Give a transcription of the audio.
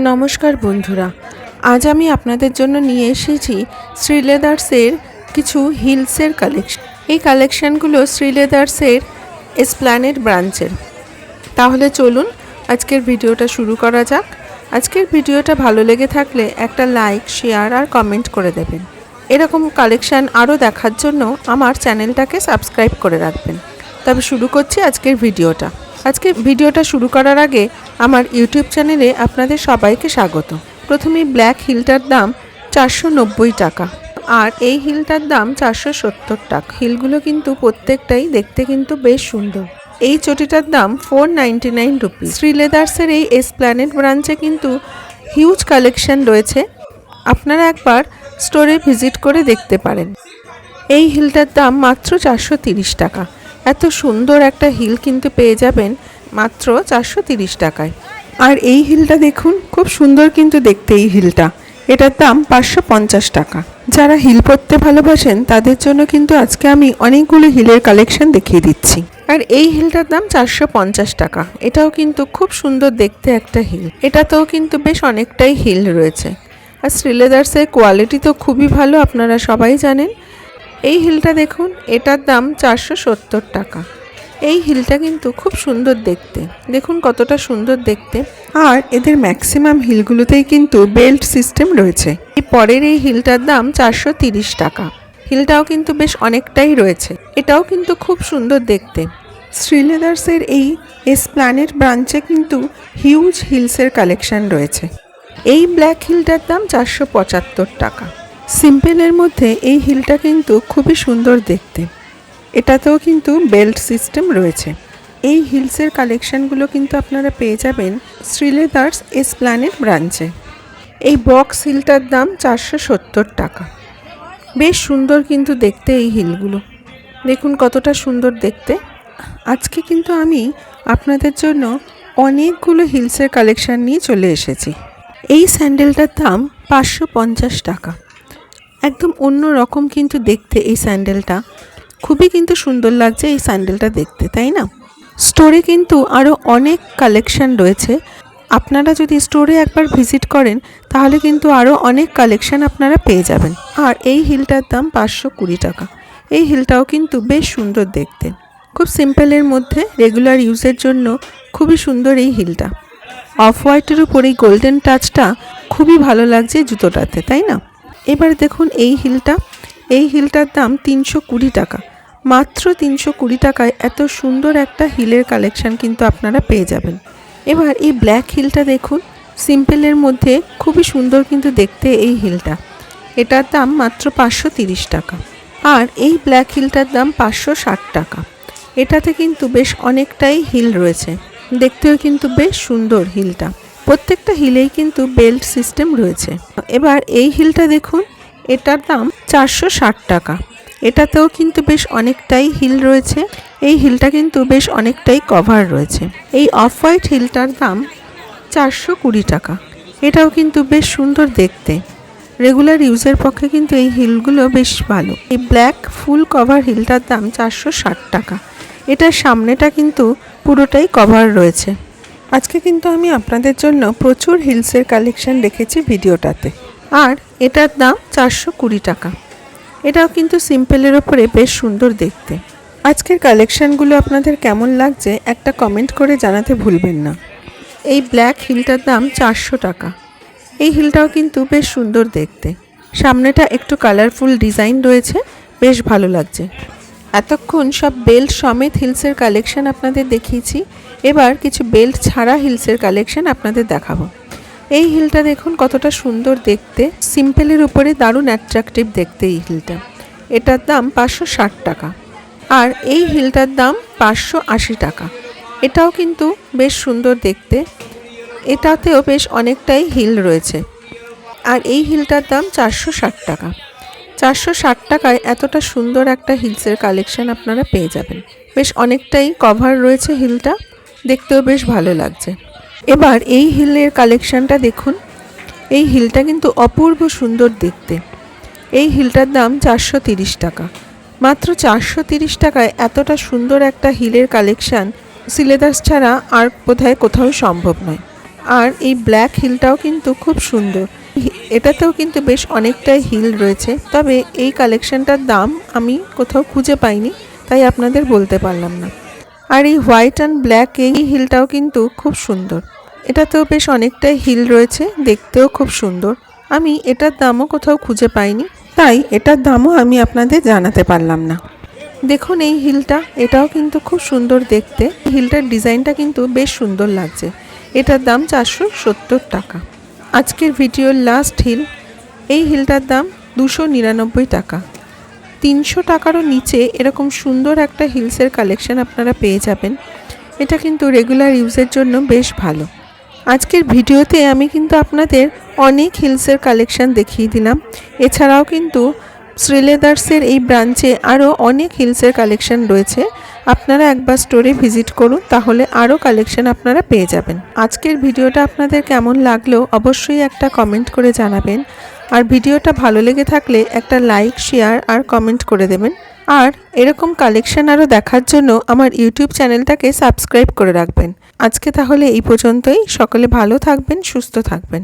নমস্কার বন্ধুরা, আজ আমি আপনাদের জন্য নিয়ে এসেছি শ্রীলেদার্সের কিছু হিলসের কালেকশন এই কালেকশনগুলো শ্রীলেদার্সের এসপ্ল্যানেড ব্রাঞ্চের। তাহলে চলুন আজকের ভিডিওটা শুরু করা যাক। আজকের ভিডিওটা ভালো লেগে থাকলে একটা লাইক, শেয়ার আর কমেন্ট করে দেবেন। এরকম কালেকশান আরও দেখার জন্য আমার চ্যানেলটাকে সাবস্ক্রাইব করে রাখবেন। তবে শুরু করছি আজকের ভিডিওটা। আজকে ভিডিওটা শুরু করার আগে আমার ইউটিউব চ্যানেলে আপনাদের সবাইকে স্বাগত। প্রথমেই ব্ল্যাক হিলটার দাম চারশো নব্বই টাকা আর এই হিলটার দাম চারশো সত্তর টাকা। হিলগুলো কিন্তু প্রত্যেকটাই দেখতে কিন্তু বেশ সুন্দর। এই চটিটার দাম ফোর নাইনটি নাইন রুপিস। শ্রীলেদার্সের এই এসপ্ল্যানেট ব্রাঞ্চে কিন্তু হিউজ কালেকশন রয়েছে। আপনারা একবার স্টোরে ভিজিট করে দেখতে পারেন। এই হিলটার দাম মাত্র চারশো টাকা। এত সুন্দর একটা হিল কিন্তু পেয়ে যাবেন মাত্র চারশো তিরিশ টাকায়। আর এই হিলটা দেখুন খুব সুন্দর কিন্তু দেখতে এই হিলটা। এটার দাম পাঁচশো পঞ্চাশ টাকা। যারা হিল পরতে ভালোবাসেন তাদের জন্য কিন্তু আজকে আমি অনেকগুলো হিলের কালেকশন দেখিয়ে দিচ্ছি। আর এই হিলটার দাম চারশো পঞ্চাশ টাকা। এটাও কিন্তু খুব সুন্দর দেখতে একটা হিল। এটাতেও কিন্তু বেশ অনেকটাই হিল রয়েছে। আর শ্রীলেদার্সের কোয়ালিটি তো খুবই ভালো আপনারা সবাই জানেন। এই হিলটা দেখুন, এটার দাম চারশো সত্তর টাকা। এই হিলটা কিন্তু খুব সুন্দর দেখতে। দেখুন কতটা সুন্দর দেখতে। আর এদের ম্যাক্সিমাম হিলগুলোতেই কিন্তু বেল্ট সিস্টেম রয়েছে। এই পরের এই হিলটার দাম চারশো তিরিশ টাকা। হিলটাও কিন্তু বেশ অনেকটাই রয়েছে। এটাও কিন্তু খুব সুন্দর দেখতে। শ্রীলেদার্সের এই এস এসপ্ল্যানেট ব্রাঞ্চে কিন্তু হিউজ হিলসের কালেকশন রয়েছে। এই ব্ল্যাক হিলটার দাম চারশো পঁচাত্তর টাকা। সিম্পলের মধ্যে এই হিলটা কিন্তু খুবই সুন্দর দেখতে। এটাতেও কিন্তু বেল্ট সিস্টেম রয়েছে। এই হিলসের কালেকশানগুলো কিন্তু আপনারা পেয়ে যাবেন শ্রীলেদার্স এসপ্ল্যানেট ব্রাঞ্চে। এই বক্স হিলটার দাম চারশো সত্তর টাকা। বেশ সুন্দর কিন্তু দেখতে এই হিলগুলো। দেখুন কতটা সুন্দর দেখতে। আজকে কিন্তু আমি আপনাদের জন্য অনেকগুলো হিলসের কালেকশান নিয়ে চলে এসেছি। এই স্যান্ডেলটার দাম পাঁচশো পঞ্চাশ টাকা। একদম অন্য রকম কিন্তু দেখতে এই স্যান্ডেলটা। খুবই কিন্তু সুন্দর লাগছে এই স্যান্ডেলটা দেখতে, তাই না? স্টোরে কিন্তু আরও অনেক কালেকশন রয়েছে। আপনারা যদি স্টোরে একবার ভিজিট করেন, তাহলে কিন্তু আরও অনেক কালেকশন আপনারা পেয়ে যাবেন। আর এই হিলটার দাম পাঁচশো কুড়ি টাকা। এই হিলটাও কিন্তু বেশ সুন্দর দেখতে। খুব সিম্পলের মধ্যে রেগুলার ইউজের জন্য খুবই সুন্দর এই হিলটা। অফ হোয়াইটের উপর এই গোল্ডেন টাচটা খুবই ভালো লাগছে জুতোটাতে, তাই না? এবার দেখুন এই হিলটা। এই হিলটার দাম তিনশো কুড়ি টাকা। মাত্র তিনশো কুড়ি টাকায় এত সুন্দর একটা হিলের কালেকশান কিন্তু আপনারা পেয়ে যাবেন। এবার এই ব্ল্যাক হিলটা দেখুন। সিম্পলের মধ্যে খুবই সুন্দর কিন্তু দেখতে এই হিলটা। এটার দাম মাত্র পাঁচশো তিরিশ টাকা। আর এই ব্ল্যাক হিলটার দাম পাঁচশো ষাট টাকা। এটাতে কিন্তু বেশ অনেকটাই হিল রয়েছে। দেখতেও কিন্তু বেশ সুন্দর হিলটা। প্রত্যেকটা হিলেই কিন্তু বেল্ট সিস্টেম রয়েছে। এবার এই হিলটা দেখুন, এটার দাম চারশো ষাট টাকা। এটাতেও কিন্তু বেশ অনেকটাই হিল রয়েছে। এই হিলটা কিন্তু বেশ অনেকটাই কভার রয়েছে। এই অফ হোয়াইট হিলটার দাম চারশো কুড়ি টাকা। এটাও কিন্তু বেশ সুন্দর দেখতে। রেগুলার ইউজের পক্ষে কিন্তু এই হিলগুলো বেশ ভালো। এই ব্ল্যাক ফুল কভার হিলটার দাম চারশো ষাট টাকা। এটার সামনেটা কিন্তু পুরোটাই কভার রয়েছে। আজকে কিন্তু আমি আপনাদের জন্য প্রচুর হিলসের কালেকশন রেখেছি ভিডিওটাতে। আর এটার দাম চারশো কুড়ি টাকা। এটাও কিন্তু সিম্পলের ওপরে বেশ সুন্দর দেখতে। আজকের কালেকশানগুলো আপনাদের কেমন লাগছে একটা কমেন্ট করে জানাতে ভুলবেন না। এই ব্ল্যাক হিলটার দাম চারশো টাকা। এই হিলটাও কিন্তু বেশ সুন্দর দেখতে। সামনেটা একটু কালারফুল ডিজাইন রয়েছে, বেশ ভালো লাগছে। এতক্ষণ সব বেল্ট সমেত হিলসের কালেকশন আপনাদের দেখিয়েছি। এবার কিছু বেল্ট ছাড়া হিলসের কালেকশন আপনাদের দেখাবো। এই হিলটা দেখুন কতটা সুন্দর দেখতে। সিম্পলের উপরে দারুণ অ্যাট্রাকটিভ দেখতে এই হিলটা। এটার দাম পাঁচশো ষাট টাকা। আর এই হিলটার দাম পাঁচশো আশি টাকা। এটাও কিন্তু বেশ সুন্দর দেখতে। এটাতেও বেশ অনেকটাই হিল রয়েছে। আর এই হিলটার দাম চারশো ষাট টাকা। চারশো ষাট টাকায় এতটা সুন্দর একটা হিলসের কালেকশন আপনারা পেয়ে যাবেন। বেশ অনেকটাই কভার রয়েছে হিলটা, দেখতেও বেশ ভালো লাগছে। এবার এই হিলের কালেকশনটা দেখুন। এই হিলটা কিন্তু অপূর্ব সুন্দর দেখতে। এই হিলটার দাম চারশো টাকা। মাত্র চারশো তিরিশ টাকায় এতটা সুন্দর একটা হিলের কালেকশান সিলেদাস ছাড়া আর বোধহয় কোথাও সম্ভব নয়। আর এই ব্ল্যাক হিলটাও কিন্তু খুব সুন্দর। এটাতেও কিন্তু বেশ অনেকটাই হিল রয়েছে। তবে এই কালেকশনটার দাম আমি কোথাও খুঁজে পাইনি, তাই আপনাদের বলতে পারলাম না। আর এই হোয়াইট অ্যান্ড ব্ল্যাক এই হিলটাও কিন্তু খুব সুন্দর। এটাতেও বেশ অনেকটাই হিল রয়েছে, দেখতেও খুব সুন্দর। আমি এটার দামও কোথাও খুঁজে পাইনি, তাই এটার দামও আমি আপনাদের জানাতে পারলাম না। দেখুন এই হিলটা, এটাও কিন্তু খুব সুন্দর দেখতে। হিলটার ডিজাইনটা কিন্তু বেশ সুন্দর লাগছে। এটার দাম চারশো সত্তর টাকা। আজকের ভিডিওর লাস্ট হিল এই হিলটার দাম দুশো নিরানব্বই টাকা। তিনশো টাকারও নিচে এরকম সুন্দর একটা হিলসের কালেকশন আপনারা পেয়ে যাবেন। এটা কিন্তু রেগুলার ইউজের জন্য বেশ ভালো। আজকের ভিডিওতে আমি কিন্তু আপনাদের অনেক হিলসের কালেকশন দেখিয়ে দিলাম। এছাড়াও কিন্তু শ্রীলেদার্সের এই ব্রাঞ্চে আরও অনেক হিলসের কালেকশন রয়েছে। আপনারা একবার স্টোরে ভিজিট করুন, তাহলে আরও কালেকশন আপনারা পেয়ে যাবেন। আজকের ভিডিওটা আপনাদের কেমন লাগল অবশ্যই একটা কমেন্ট করে জানাবেন। আর ভিডিওটা ভালো লেগে থাকলে একটা লাইক শেয়ার আর কমেন্ট করে দেবেন। আর এরকম কালেকশন আরও দেখার জন্য আমার ইউটিউব চ্যানেলটাকে সাবস্ক্রাইব করে রাখবেন। আজকে তাহলে এই পর্যন্তই। সকলে ভালো থাকবেন, সুস্থ থাকবেন।